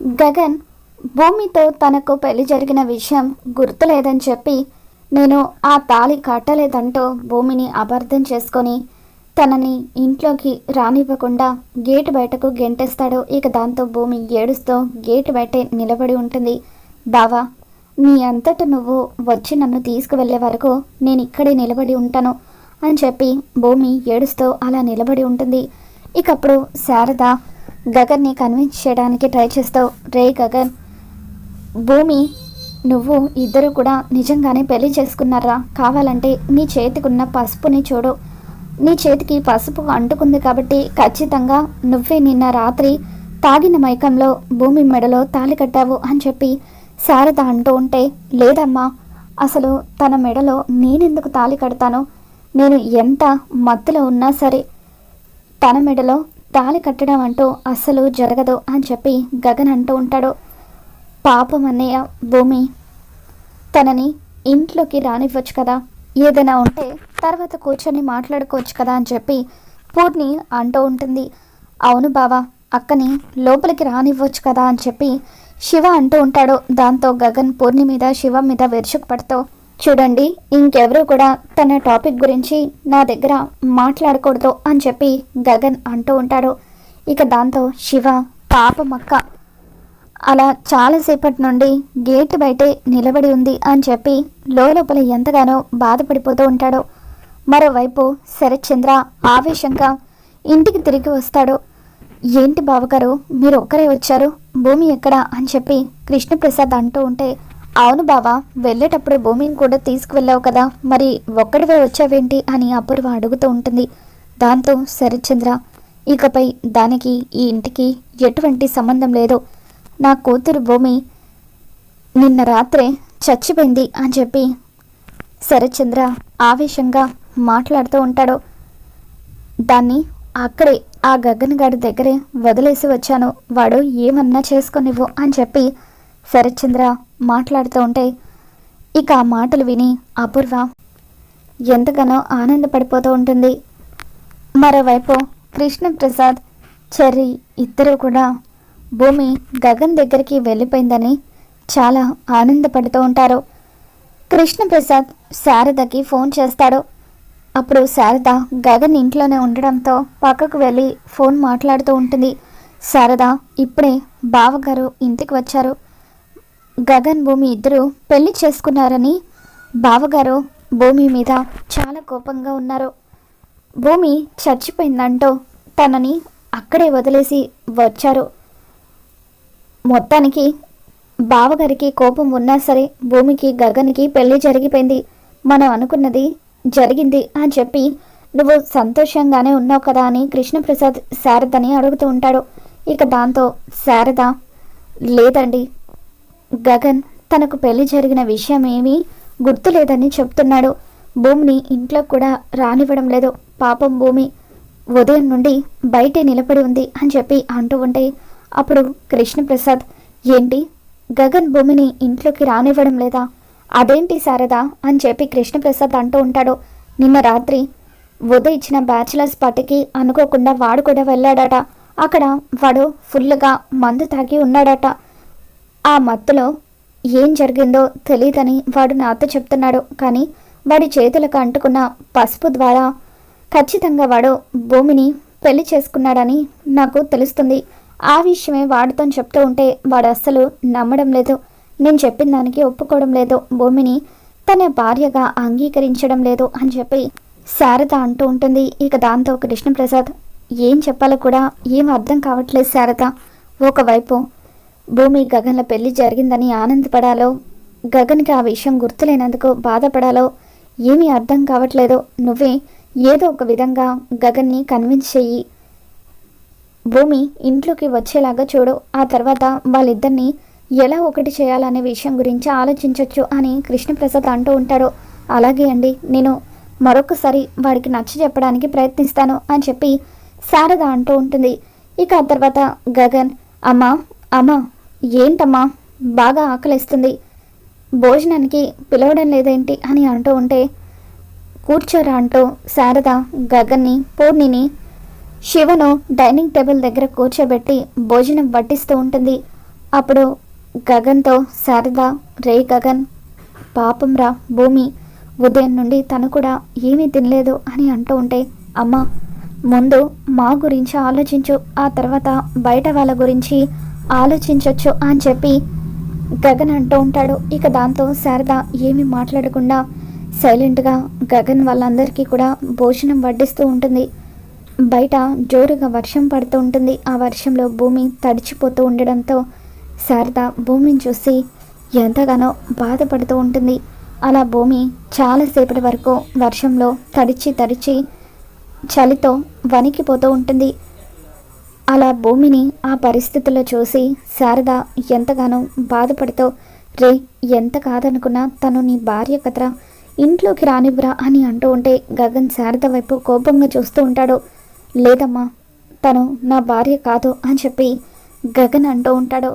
గగన్ భూమితో తనకు పెళ్ళి జరిగిన విషయం గుర్తులేదని చెప్పి నేను ఆ తాళి కట్టలేదంటూ భూమిని అబద్ధం చేసుకొని తనని ఇంట్లోకి రానివ్వకుండా గేటు బయటకు గెంటేస్తాడు. ఇక దాంతో భూమి ఏడుస్తూ గేటు బయటే నిలబడి ఉంటుంది. బావా నీ అంతట నువ్వు వచ్చి నన్ను తీసుకువెళ్ళే వరకు నేను ఇక్కడే నిలబడి ఉంటాను అని చెప్పి భూమి ఏడుస్తూ అలా నిలబడి ఉంటుంది. ఇకప్పుడు శారద గగన్ని కన్విన్స్ చేయడానికి ట్రై చేస్తావు. రే గగన్ భూమి నువ్వు ఇద్దరు కూడా నిజంగానే పెళ్ళి చేసుకున్నారా? కావాలంటే నీ చేతికున్న పసుపుని చూడు. నీ చేతికి పసుపు అంటుకుంది కాబట్టి ఖచ్చితంగా నువ్వే నిన్న రాత్రి తాగిన మైకంలో భూమి మెడలో తాళి కట్టావు అని చెప్పి శారద అంటూ ఉంటే లేదమ్మా అసలు తన మెడలో నేనెందుకు తాళి కడతాను? నేను ఎంత మత్తులో ఉన్నా సరే తన మెడలో తాళి కట్టడం అంటూ అస్సలు జరగదు అని చెప్పి గగన్ అంటూ ఉంటాడు. పాపం అన్నయ్య భూమి. తనని ఇంట్లోకి రానివ్వచ్చు కదా. ఏదైనా ఉంటే తర్వాత కూర్చొని మాట్లాడుకోవచ్చు కదా అని చెప్పి పూర్ణి అంటూ ఉంటుంది. అవును బావా అక్కని లోపలికి రానివ్వచ్చు కదా అని చెప్పి శివ అంటూ ఉంటాడు. దాంతో గగన్ పూర్ణి మీద శివ మీద విరుచుకుపడుతూ చూడండి ఇంకెవరూ కూడా తన టాపిక్ గురించి నా దగ్గర మాట్లాడకూడదు అని చెప్పి గగన్ అంటూ ఉంటాడు. ఇక దాంతో శివ పాపమక్క అలా చాలాసేపటి నుండి గేటు బయటే నిలబడి ఉంది అని చెప్పి లోపల ఎంతగానో బాధపడిపోతూ ఉంటాడు. మరోవైపు శరత్చంద్ర ఆవేశంగా ఇంటికి తిరిగి వస్తాడు. ఏంటి బావగారు మీరు ఒక్కరే వచ్చారు? భూమి ఎక్కడ? అని చెప్పి కృష్ణప్రసాద్ అంటూ ఉంటే అవును బావా వెళ్ళేటప్పుడు భూమిని కూడా తీసుకువెళ్ళావు కదా. మరి ఒక్కడివే వచ్చావేంటి అని అపూర్వ అడుగుతూ ఉంటుంది. దాంతో శరత్చంద్ర ఇకపై దానికి ఈ ఇంటికి ఎటువంటి సంబంధం లేదు. నా కూతురు భూమి నిన్న రాత్రే చచ్చిపోయింది అని చెప్పి శరత్చంద్ర ఆవేశంగా మాట్లాడుతూ ఉంటాడు. దాన్ని అక్కడే ఆ గగన్ గారి దగ్గరే వదిలేసి వచ్చాను. వాడు ఏమన్నా చేసుకొనివ్వు అని చెప్పి శరత్చంద్ర మాట్లాడుతూ ఉంటే ఇక ఆ మాటలు విని అపూర్వ ఎంతగానో ఆనందపడిపోతూ ఉంటుంది. మరోవైపు కృష్ణప్రసాద్ చెర్రి ఇద్దరూ కూడా భూమి గగన్ దగ్గరికి వెళ్ళిపోయిందని చాలా ఆనందపడుతూ ఉంటారు. కృష్ణప్రసాద్ శారదకి ఫోన్ చేస్తాడు. అప్పుడు శారద గగన్ ఇంట్లోనే ఉండడంతో పక్కకు వెళ్ళి ఫోన్ మాట్లాడుతూ ఉంటుంది. శారద ఇప్పుడే బావగారు ఇంటికి వచ్చారు. గగన్ భూమి ఇద్దరు పెళ్ళి చేసుకున్నారని బావగారు భూమి మీద చాలా కోపంగా ఉన్నారు. భూమి చచ్చిపోయిందంటూ తనని అక్కడే వదిలేసి వచ్చారు. మొత్తానికి బావగారికి కోపం ఉన్నా సరే భూమికి గగన్కి పెళ్ళి జరిగిపోయింది. మనం అనుకున్నది జరిగింది అని చెప్పి నువ్వు సంతోషంగానే ఉన్నావు కదా అని కృష్ణప్రసాద్ శారదని అడుగుతూ ఉంటాడు. ఇక దాంతో శారద లేదండి గగన్ తనకు పెళ్ళి జరిగిన విషయం ఏమీ గుర్తులేదని చెప్తున్నాడు. భూమిని ఇంట్లో కూడా రానివ్వడం లేదు. పాపం భూమి ఉదయం నుండి బయటే నిలబడి ఉంది అని చెప్పి అంటూ ఉంటే అప్పుడు కృష్ణప్రసాద్ ఏంటి? గగన్ భూమిని ఇంట్లోకి రానివ్వడం లేదా? అదేంటి శారదా? అని చెప్పి కృష్ణప్రసాద్ అంటూ ఉంటాడు. నిన్న రాత్రి ఉదయ్ ఇచ్చిన బ్యాచిలర్స్ పార్టీకి అనుకోకుండా వాడు కూడా వెళ్ళాడట. అక్కడ వాడు ఫుల్గా మందు తాగి ఉన్నాడట. ఆ మత్తులో ఏం జరిగిందో తెలియదని వాడు నాతో చెప్తున్నాడు. కానీ వాడి చేతులకు అంటుకున్న పసుపు ద్వారా ఖచ్చితంగా వాడు భూమిని పెళ్ళి చేసుకున్నాడని నాకు తెలుస్తుంది. ఆ విషయమే వాడితో చెప్తూ ఉంటే వాడు అస్సలు నమ్మడం లేదు. నేను చెప్పిన దానికి ఒప్పుకోవడం లేదు. భూమిని తన భార్యగా అంగీకరించడం లేదు అని చెప్పి శారద అంటూ ఉంటుంది. ఇక దాంతో కృష్ణప్రసాద్ ఏం చెప్పాలో కూడా ఏం అర్థం కావట్లేదు శారద. ఒకవైపు భూమి గగన్ల పెళ్ళి జరిగిందని ఆనందపడాలో? గగన్కి ఆ విషయం గుర్తులేనందుకు బాధపడాలో? ఏమీ అర్థం కావట్లేదు. నువ్వే ఏదో ఒక విధంగా గగన్ని కన్విన్స్ చెయ్యి. భూమి ఇంట్లోకి వచ్చేలాగా చూడు. ఆ తర్వాత వాళ్ళిద్దరిని ఎలా ఒకటి చేయాలనే విషయం గురించి ఆలోచించవచ్చు అని కృష్ణప్రసాద్ అంటూ ఉంటాడు. అలాగే అండి నేను మరొకసారి వాడికి నచ్చ చెప్పడానికి ప్రయత్నిస్తాను అని చెప్పి శారద అంటూ ఉంటుంది. ఇక ఆ తర్వాత గగన్ అమ్మా అమ్మా ఏంటమ్మా? బాగా ఆకలిస్తుంది. భోజనానికి పిలవడం లేదేంటి? అని అంటూ ఉంటే కూర్చోరా అంటూ శారద గగన్ని పూర్ణిని శివను డైనింగ్ టేబుల్ దగ్గర కూర్చోబెట్టి భోజనం వడ్డిస్తూ ఉంటుంది. అప్పుడు గగన్తో శారద రే గగన్ పాపం రా భూమి ఉదయం నుండి తను కూడా ఏమీ తినలేదు అని అంటూ ఉంటే అమ్మ ముందు మా గురించి ఆలోచించు. ఆ తర్వాత బయట వాళ్ళ గురించి ఆలోచించవచ్చు అని చెప్పి గగన్ అంటూ ఉంటాడు. ఇక దాంతో శారద ఏమీ మాట్లాడకుండా సైలెంట్గా గగన్ వాళ్ళందరికీ కూడా భోజనం వడ్డిస్తూ ఉంటుంది. బయట జోరుగా వర్షం పడుతూ ఉంటుంది. ఆ వర్షంలో భూమి తడిచిపోతూ ఉండడంతో శారద భూమిని చూసి ఎంతగానో బాధపడుతూ ఉంటుంది. అలా భూమి చాలాసేపటి వరకు వర్షంలో తడిచి తడిచి చలితో వణికిపోతూ ఉంటుంది. అలా భూమిని ఆ పరిస్థితుల్లో చూసి శారద ఎంతగానో బాధపడుతూ రే ఎంత కాదనుకున్నా తను నీ భార్య కదరా? ఇంట్లోకి రానివ్వరా? అని అంటూ ఉంటే గగన్ శారద వైపు కోపంగా చూస్తూ ఉంటాడు. లేదమ్మా తను నా భార్య కాదు అని చెప్పి గగన్ అంటూ ఉంటాడు.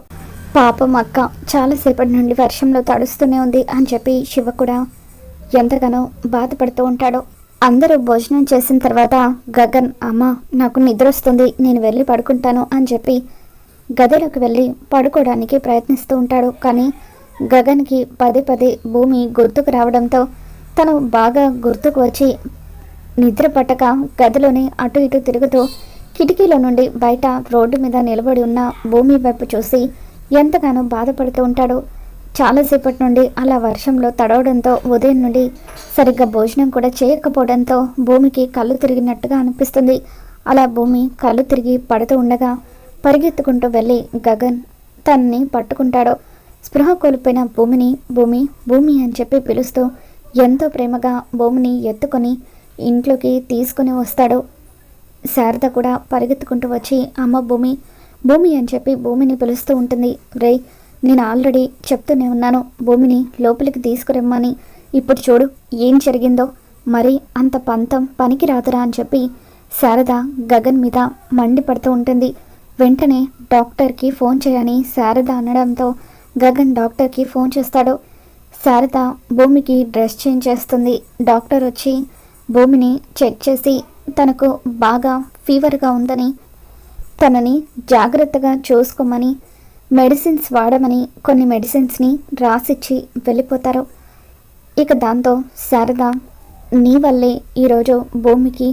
పాపం అక్క చాలాసేపటి నుండి వర్షంలో తడుస్తూనే ఉంది అని చెప్పి శివ కూడా ఎంతగానో బాధపడుతూ ఉంటాడు. అందరూ భోజనం చేసిన తర్వాత గగన్ అమ్మ నాకు నిద్ర వస్తుంది నేను వెళ్ళి పడుకుంటాను అని చెప్పి గదిలోకి వెళ్ళి పడుకోవడానికి ప్రయత్నిస్తూ ఉంటాడు. కానీ గగన్కి పదే పదే భూమి గుర్తుకు రావడంతో తను బాగా గుర్తుకు వచ్చి నిద్ర పట్టక గదిలోనే అటు ఇటు తిరుగుతూ కిటికీలో నుండి బయట రోడ్డు మీద నిలబడి ఉన్న భూమి వైపు చూసి ఎంతగానో బాధపడుతూ ఉంటాడు. చాలాసేపటి నుండి అలా వర్షంలో తడవడంతో ఉదయం నుండి సరిగ్గా భోజనం కూడా చేయకపోవడంతో భూమికి కళ్ళు తిరిగినట్టుగా అనిపిస్తుంది. అలా భూమి కళ్ళు తిరిగి పడుతూ ఉండగా పరిగెత్తుకుంటూ వెళ్ళి గగన్ తనని పట్టుకుంటాడు. స్పృహ కోల్పోయిన భూమిని భూమి భూమి అని చెప్పి పిలుస్తూ ఎంతో ప్రేమగా భూమిని ఎత్తుకొని ఇంట్లోకి తీసుకుని వస్తాడు. శారద కూడా పరిగెత్తుకుంటూ వచ్చి అమ్మ భూమి భూమి అని చెప్పి భూమిని పిలుస్తూ ఉంటుంది. రే నేను ఆల్రెడీ చెప్తూనే ఉన్నాను. భూమిని లోపలికి తీసుకురమ్మని. ఇప్పుడు చూడు ఏం జరిగిందో. మరి అంత పంతం పనికి రాదురా అని చెప్పి శారద గగన్ మీద మండిపడుతూ ఉంటుంది. వెంటనే డాక్టర్కి ఫోన్ చేయని శారద అనడంతో గగన్ డాక్టర్కి ఫోన్ చేస్తాడు. శారద భూమికి డ్రెస్ చేంజ్ చేస్తుంది. డాక్టర్ వచ్చి భూమిని చెక్ చేసి తనకు బాగా ఫీవర్గా ఉందని తనని జాగ్రత్తగా చూసుకోమని మెడిసిన్స్ వాడమని కొన్ని మెడిసిన్స్ని రాసిచ్చి వెళ్ళిపోతారు. ఇక దాంతో శారద నీ వల్లే ఈరోజు భూమికి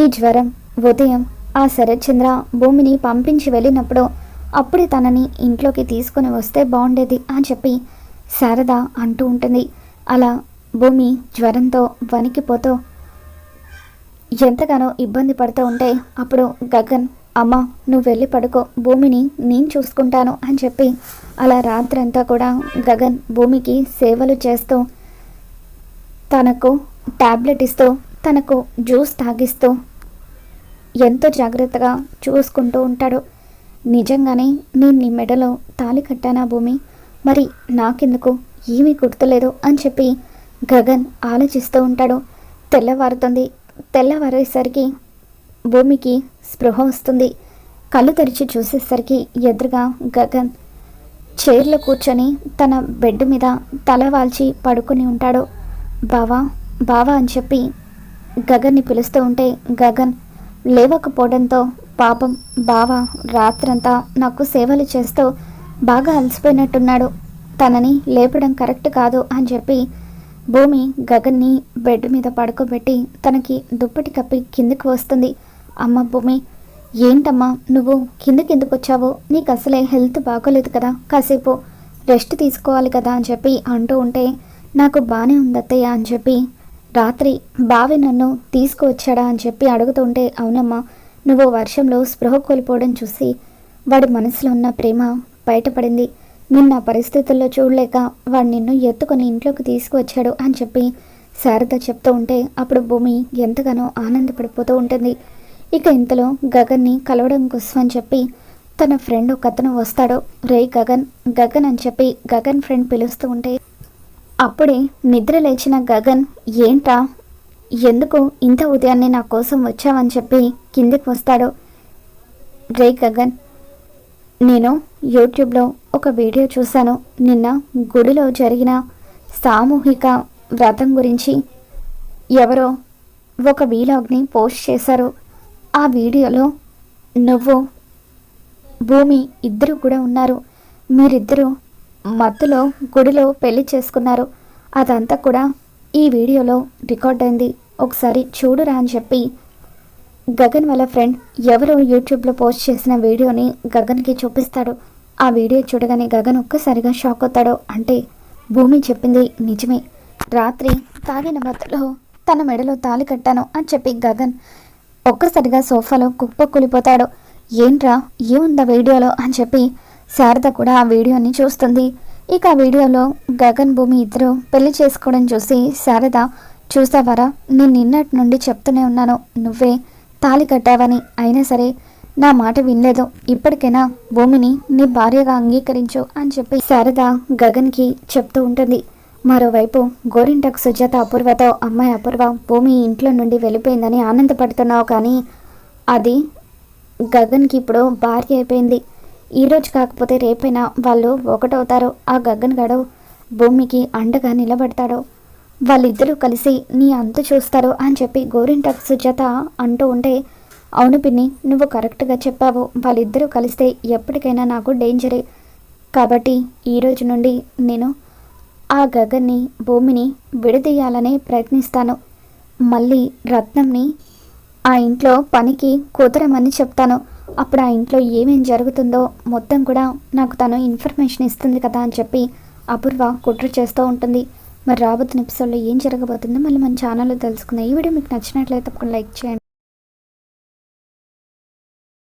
ఈ జ్వరం ఉదయం ఆ శరత్చంద్ర భూమిని పంపించి వెళ్ళినప్పుడు అప్పుడే తనని ఇంట్లోకి తీసుకొని వస్తే బాగుండేది అని చెప్పి శారద అంటూ ఉంటుంది. అలా భూమి జ్వరంతో వణికిపోతూ ఎంతగానో ఇబ్బంది పడుతూ ఉంటే అప్పుడు గగన్ అమ్మ నువ్వు వెళ్ళి పడుకో. భూమిని నేను చూసుకుంటాను అని చెప్పి అలా రాత్రంతా కూడా గగన్ భూమికి సేవలు చేస్తూ తనకు ట్యాబ్లెట్ ఇస్తూ తనకు జ్యూస్ తాగిస్తూ ఎంతో జాగ్రత్తగా చూసుకుంటూ ఉంటాడు. నిజంగానే నేను నీ మెడలో తాలి కట్టానా భూమి? మరి నాకెందుకు? ఏమీ గుర్తులేదు అని చెప్పి గగన్ ఆలోచిస్తూ ఉంటాడు. తెల్లవారుతుంది. తెల్లవారేసరికి భూమికి స్పృహ వస్తుంది. కళ్ళు తెరిచి చూసేసరికి ఎదురుగా గగన్ చైర్లో కూర్చొని తన బెడ్ మీద తల వాల్చి పడుకుని ఉంటాడు. బావా బావా అని చెప్పి గగన్ని పిలుస్తూ ఉంటే గగన్ లేవకపోవడంతో పాపం బావ రాత్రంతా నాకు సేవలు చేస్తూ బాగా అలసిపోయినట్టున్నాడు. తనని లేపడం కరెక్ట్ కాదు అని చెప్పి భూమి గగన్ని బెడ్ మీద పడుకోబెట్టి తనకి దుప్పటి కప్పి కిందికి వస్తుంది. అమ్మ భూమి ఏంటమ్మా నువ్వు కిందకెందుకు వచ్చావు? నీకు అసలే హెల్త్ బాగోలేదు కదా కాసేపు రెస్ట్ తీసుకోవాలి కదా అని చెప్పి అంటూ ఉంటే నాకు బాగానే ఉంది అత్తయ్య అని చెప్పి రాత్రి బావి నన్ను తీసుకువచ్చాడా అని చెప్పి అడుగుతుంటే అవునమ్మా నువ్వు వర్షంలో స్పృహ కోల్పోవడం చూసి వాడి మనసులో ఉన్న ప్రేమ బయటపడింది. నిన్న పరిస్థితుల్లో చూడలేక వాడు నిన్ను ఎత్తుకొని ఇంట్లోకి తీసుకువచ్చాడు అని చెప్పి శారద చెప్తూ ఉంటే అప్పుడు భూమి ఎంతగానో ఆనందపడిపోతూ ఉంటుంది. ఇక ఇంతలో గగన్ని కలవడం కోసం అని చెప్పి తన ఫ్రెండ్ ఒక అతను వస్తాడు. రే గగన్ గగన్ అని చెప్పి గగన్ ఫ్రెండ్ పిలుస్తూ ఉంటే అప్పుడే నిద్ర లేచిన గగన్ ఏంటా ఎందుకు ఇంత ఉదయాన్నే నా కోసం వచ్చావని చెప్పి కిందికి వస్తాడు. రే గగన్ నేను యూట్యూబ్లో ఒక వీడియో చూశాను. నిన్న గుడిలో జరిగిన సామూహిక వ్రతం గురించి ఎవరో ఒక వీలాగ్ని పోస్ట్ చేశారు. ఆ వీడియోలో నువ్వు భూమి ఇద్దరు కూడా ఉన్నారు. మీరిద్దరూ మత్తులో గుడిలో పెళ్ళి చేసుకున్నారు. అదంతా కూడా ఈ వీడియోలో రికార్డ్ అయింది. ఒకసారి చూడురా అని చెప్పి గగన్ వాళ్ళ ఫ్రెండ్ ఎవరో యూట్యూబ్లో పోస్ట్ చేసిన వీడియోని గగన్కి చూపిస్తాడు. ఆ వీడియో చూడగానే గగన్ ఒక్కసారిగా షాక్ అవుతాడు. అంటే భూమి చెప్పింది నిజమే. రాత్రి తాగిన మత్తులో తన మెడలో తాళి కట్టాను అని చెప్పి గగన్ ఒక్కసారిగా సోఫాలో కుప్ప కూలిపోతాడు. ఏంట్రా ఏముందా వీడియోలో అని చెప్పి శారద కూడా ఆ వీడియోని చూస్తుంది. ఇక ఆ వీడియోలో గగన్ భూమి ఇద్దరు పెళ్ళి చేసుకోవడం చూసి శారద చూసావరా నేను నిన్నటి నుండి చెప్తూనే ఉన్నాను. నువ్వే తాళి కట్టావని. అయినా సరే నా మాట వినలేదు. ఇప్పటికైనా భూమిని నీ భార్యగా అంగీకరించు అని చెప్పి శారద గగన్కి చెప్తూ ఉంటుంది. మరోవైపు గోరింటకు సుజాత అపూర్వతో అమ్మాయి అపూర్వ భూమి ఇంట్లో నుండి వెళ్ళిపోయిందని ఆనందపడుతున్నావు కానీ అది గగన్కి ఇప్పుడు భార్య అయిపోయింది. ఈరోజు కాకపోతే రేపైనా వాళ్ళు ఒకటవుతారు. ఆ గగన్ గడు భూమికి అండగా నిలబడతాడు. వాళ్ళిద్దరూ కలిసి నీ అంత చూస్తారు అని చెప్పి గోరింటకు సుజాత అంటూ ఉంటే అవును పిన్ని నువ్వు కరెక్ట్గా చెప్పావు. వాళ్ళిద్దరూ కలిస్తే ఎప్పటికైనా నాకు డేంజరే. కాబట్టి ఈ రోజు నుండి నేను ఆ గగన్ని భూమిని విడదీయాలనే ప్రయత్నిస్తాను. మళ్ళీ రత్నంని ఆ ఇంట్లో పనికి కుదరమని చెప్తాను. అప్పుడు ఆ ఇంట్లో ఏమేం జరుగుతుందో మొత్తం కూడా నాకు తను ఇన్ఫర్మేషన్ ఇస్తుంది కదా అని చెప్పి అపూర్వ కుట్ర చేస్తూ ఉంటుంది. మరి రాబోతున్న ఎపిసోడ్లో ఏం జరగబోతుందో మళ్ళీ మన ఛానల్లో తెలుసుకుందాం. ఈ వీడియో మీకు నచ్చినట్లయితే తప్పకుండా లైక్ చేయండి.